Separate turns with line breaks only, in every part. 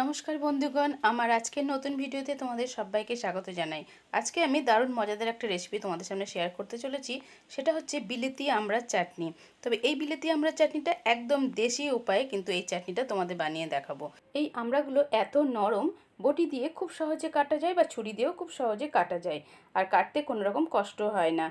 নমস্কার বন্ধুগণ, আমার আজকের নতুন ভিডিওতে তোমাদের সবাইকে স্বাগত জানাই। আজকে আমি দারুণ মজাদার একটা রেসিপি তোমাদের সামনে শেয়ার করতে চলেছি, সেটা হচ্ছে বিলেতি আমড়ার চাটনি। তবে এই বিলেতি আমরা চাটনিটা একদম দেশি উপায়ে কিন্তু এই চাটনিটা তোমাদের বানিয়ে দেখাবো। এই আমড়াগুলো এত নরম, বটি দিয়ে খুব সহজে কাটা যায় বা ছুরি দিয়েও খুব সহজে কাটা যায়, আর কাটতে কোনো রকম কষ্ট হয় না।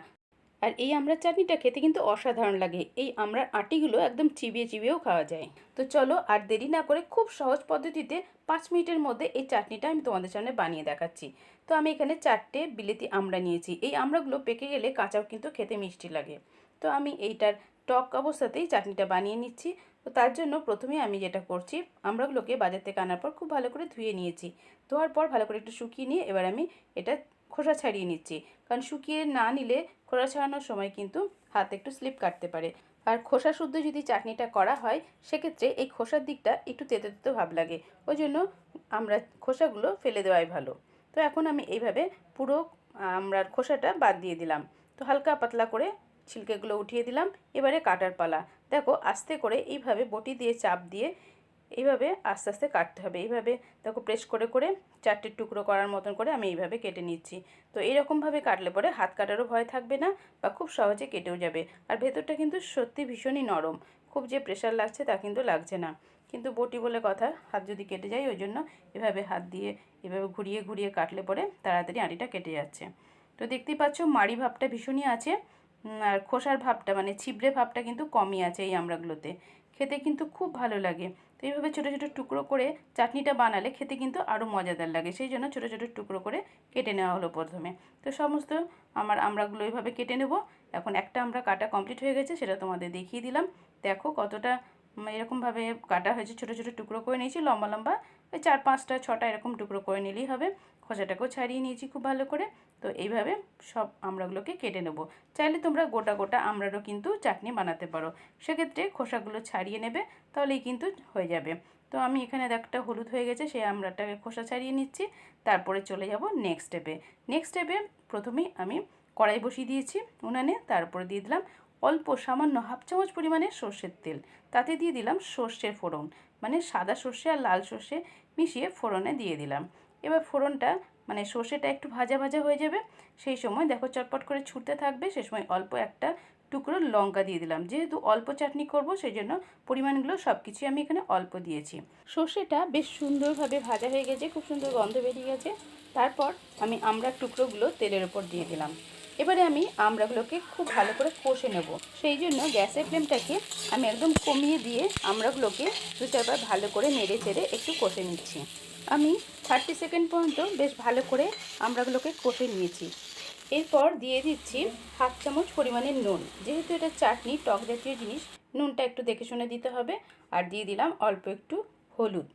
আর এই আমড়ার চাটনিটা খেতে কিন্তু অসাধারণ লাগে। এই আমড়ার আটিগুলো একদম চিবিয়ে চিবিয়েও খাওয়া যায়। তো চলো আর দেরি না করে খুব সহজ পদ্ধতিতে পাঁচ মিনিটের মধ্যে এই চাটনিটা আমি তোমাদের সামনে বানিয়ে দেখাচ্ছি। তো আমি এখানে চারটে বিলেতি আমড়া নিয়েছি। এই আমড়াগুলো পেকে গেলে কাঁচাও কিন্তু খেতে মিষ্টি লাগে। তো আমি এইটার টক অবস্থাতেই চাটনিটা বানিয়ে নিচ্ছি। তো তার জন্য প্রথমে আমি যেটা করছি আমড়াগুলোকে বাজার থেকে আনার পর খুব ভালো করে ধুয়ে নিয়েছি। ধোয়ার পর ভালো করে একটু শুকিয়ে নিয়ে এবার আমি এটা খোসা ছাড়িয়ে নিচ্ছি। কারণ শুকিয়ে না নিলে খোসা ছাড়ানোর সময় কিন্তু হাত একটু স্লিপ কাটতে পারে। আর খোসা শুদ্ধ যদি চাটনিটা করা হয়, সেক্ষেত্রে এই খোসার দিকটা একটু তেতে তেতো ভাব লাগে। ওই জন্য আমরা খোসাগুলো ফেলে দেওয়াই ভালো। তো এখন আমি এইভাবে পুরো আমরা খোসাটা বাদ দিয়ে দিলাম। তো হালকা পাতলা করে ছিলকেগুলো উঠিয়ে দিলাম, এবারে কাটার পালা। দেখো, আস্তে করে এইভাবে বটি দিয়ে চাপ দিয়ে এইভাবে আস্তে আস্তে কাটতে হবে। এইভাবে দেখো, প্রেস করে করে চারটে টুকরো করার মতন করে আমি এইভাবে কেটে নিচ্ছি। তো এইরকমভাবে কাটলে পরে হাত কাটারও ভয় থাকবে না বা খুব সহজে কেটেও যাবে। আর ভেতরটা কিন্তু সত্যি ভীষণই নরম। খুব যে প্রেশার লাগছে তা কিন্তু লাগছে না। কিন্তু বটি বলে কথা, হাত যদি কেটে যায় ওই জন্য এভাবে হাত দিয়ে এভাবে ঘুরিয়ে ঘুরিয়ে কাটলে পরে তাড়াতাড়ি আঁটিটা কেটে যাচ্ছে। তো দেখতেই পাচ্ছ, মাড়ি ভাবটা ভীষণই আছে। আর খোসার ভাবটা মানে ছিবড়ে ভাবটা কিন্তু কমই আছে এই আমড়াগুলোতে খেতে কিন্তু খুব ভালো লাগে। তো এইভাবে ছোটো ছোটো টুকরো করে চাটনিটা বানালে খেতে কিন্তু আরও মজাদার লাগে। সেই জন্য ছোটো ছোটো টুকরো করে কেটে নেওয়া হলো প্রথমে। তো সমস্ত আমার আমড়াগুলো এইভাবে কেটে নেব। এখন একটা আমরা কাটা কমপ্লিট হয়ে গেছে, সেটা তোমাদের দেখিয়ে দিলাম। দেখো কতটা এরকমভাবে কাটা হয়েছে। ছোটো ছোটো টুকরো করে নিয়েছি, লম্বা লম্বা, ওই চার পাঁচটা, ছটা এরকম টুকরো করে নিলেই হবে। খোসাটাকেও ছাড়িয়ে নিয়েছি খুব ভালো করে। তো এইভাবে সব আমড়াগুলোকে কেটে নেব। চাইলে তোমরা গোটা গোটা আমড়ারও কিন্তু চাটনি বানাতে পারো। সেক্ষেত্রে খোসাগুলো ছাড়িয়ে নেবে, তাহলেই কিন্তু হয়ে যাবে। তো আমি এখানে একটা হলুদ হয়ে গেছে, সেই আমড়াটাকে খোসা ছাড়িয়ে নিচ্ছি। তারপরে চলে যাব নেক্সট স্টেপে নেক্সট স্টেপে প্রথমেই আমি কড়াই বসিয়ে দিয়েছি উনানে, তারপরে দিয়ে দিলাম অল্প সামান্য হাফ চামচ পরিমাণে সর্ষের তেল। তাতে দিয়ে দিলাম সর্ষের ফোড়ন মানে সাদা সর্ষে আর লাল সর্ষে মিশিয়ে ফোড়নে দিয়ে দিলাম। এবার ফোড়নটা মানে সর্ষেটা একটু ভাজা ভাজা হয়ে যাবে, সেই সময় দেখো চটপট করে ছুটতে থাকবে, সে সময় অল্প একটা টুকরো লঙ্কা দিয়ে দিলাম। যেহেতু অল্প চাটনি করব সেই জন্য পরিমাণগুলো সব কিছুই আমি এখানে অল্প দিয়েছি। সর্ষেটা বেশ সুন্দরভাবে ভাজা হয়ে গেছে, খুব সুন্দর গন্ধ বেরিয়ে গেছে। তারপর আমি আমরা টুকরোগুলো তেলের ওপর দিয়ে দিলাম। এবারে আমি আমড়াগুলোকে খুব ভালো করে কষে নেব। সেই জন্য গ্যাসের ফ্লেমটাকে আমি একদম কমিয়ে দিয়ে আমড়াগুলোকে দু চারবার ভালো করে নেড়ে চেড়ে একটু কষে নিচ্ছি। আমি থার্টি সেকেন্ড পর্যন্ত বেশ ভালো করে আমড়াগুলোকে কষে নিয়েছি। এরপর দিয়ে দিচ্ছি হাফ চামচ পরিমাণের নুন। যেহেতু এটা চাটনি, টক জাতীয় জিনিস, নুনটা একটু দেখে শুনে দিতে হবে। আর দিয়ে দিলাম অল্প একটু হলুদ।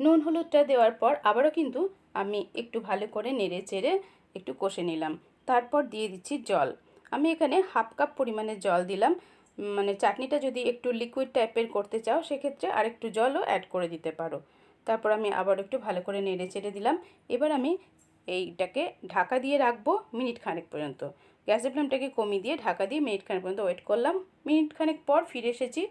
নুন হলুদটা দেওয়ার পর আবারও কিন্তু আমি একটু ভালো করে নেড়ে চেড়ে একটু কষে নিলাম। তারপর দিয়ে দিচ্ছি জল। আমি এখানে হাফ কাপ পরিমাণে জল দিলাম। মানে চাটনিটা যদি একটু লিকুইড টাইপের করতে চাও, সেক্ষেত্রে আর একটু জলও অ্যাড করে দিতে পারো। তারপর আমি আবার একটু ভালো করে নেড়ে চেড়ে দিলাম। এবার আমি এইটাকে ঢাকা দিয়ে রাখব মিনিট খানেক পর্যন্ত। গ্যাসের ফ্লেমটাকে কমিয়ে দিয়ে ঢাকা দিয়ে মিনিট খানেক পর্যন্ত ওয়েট করলাম। মিনিট খানেক পর ফিরে এসেছি।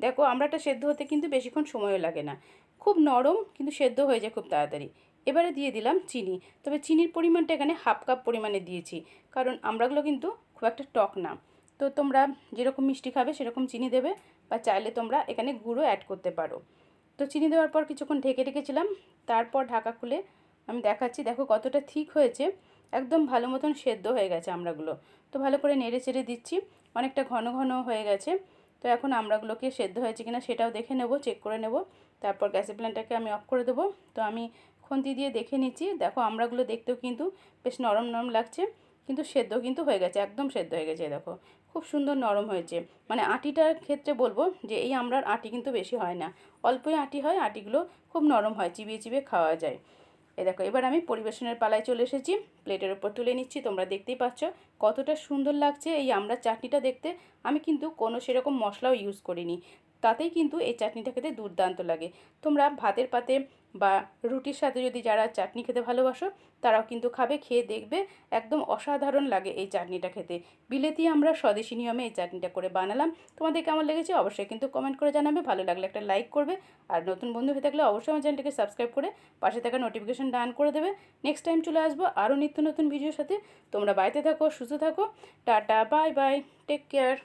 দেখো, আমরাটা সেদ্ধ হতে কিন্তু বেশিক্ষণ সময়ও লাগে না। খুব নরম, কিন্তু সেদ্ধ হয়ে যায় খুব তাড়াতাড়ি। এবারে দিয়ে দিলাম চিনি। তবে চিনির পরিমাণটা এখানে হাফ কাপ পরিমাণে দিয়েছি। কারণ আমরাগুলো কিন্তু খুব একটা টক না। তো তোমরা যেরকম মিষ্টি খাবে সেরকম চিনি দেবে বা চাইলে তোমরা এখানে গুঁড়ো অ্যাড করতে পারো। তো চিনি দেওয়ার পর কিছুক্ষণ ঢেকে রেখেছিলাম। তারপর ঢাকা খুলে আমি দেখাচ্ছি, দেখো কতটা ঠিক হয়েছে। একদম ভালো মতন সেদ্ধ হয়ে গেছে আমড়াগুলো তো ভালো করে নেড়ে চেড়ে দিচ্ছি। অনেকটা ঘন ঘন হয়ে গেছে। তো এখন আমড়াগুলোকে সেদ্ধ হয়েছে কিনা সেটাও দেখে নেব চেক করে নেব। তারপর গ্যাসের প্ল্যানটাকে আমি অফ করে দেবো। তো আমি খুন্তি দিয়ে দেখে নিচ্ছি। দেখো আমড়াগুলো দেখতেও কিন্তু বেশ নরম নরম লাগছে, কিন্তু সেদ্ধ কিন্তু হয়ে গেছে, একদম সেদ্ধ হয়ে গেছে, দেখো। খুব সুন্দর নরম হয়েছে। মানে আটিটার ক্ষেত্রে বলব যে এই আমড়ার আটি কিন্তু বেশি হয় না। অল্পই আটি হয়, আটিগুলো খুব নরম হয়, চিবিয়ে চিবিয়ে খাওয়া যায়। এ দেখো, এবার আমি পরিবেশনের পালায় চলে এসেছি। প্লেটের ওপর তুলে নিচ্ছি, তোমরা দেখতেই পাচ্ছ কতটা সুন্দর লাগছে এই আমড়ার চাটনিটা দেখতে। আমি কিন্তু কোনো সেরকম মশলাও ইউজ করিনি। তাতেই কিন্তু এই চাটনিটা খেতে দুর্দান্ত লাগে। তোমরা ভাতের পাতে বা রুটির সাথে যদি যারা চাটনি খেতে ভালোবাসো, তারাও কিন্তু খাবে, খেয়ে দেখবে, একদম অসাধারণ লাগে এই চাটনিটা খেতে। বিলেতি আমরা স্বদেশী নিয়মে এই চাটনিটা করে বানালাম। তোমাদের কেমন লেগেছে অবশ্যই কিন্তু কমেন্ট করে জানাবে। ভালো লাগলে একটা লাইক করবে। আর নতুন বন্ধু হয়ে থাকলে অবশ্যই আমার চ্যানেলটাকে সাবস্ক্রাইব করে পাশে থাকা নোটিফিকেশন ডান করে দেবে। নেক্সট টাইম চলে আসব আরও নিত্য নতুন ভিডিওর সাথে। তোমরা বাড়িতে থাকো, সুস্থ থাকো। Tata bye bye take care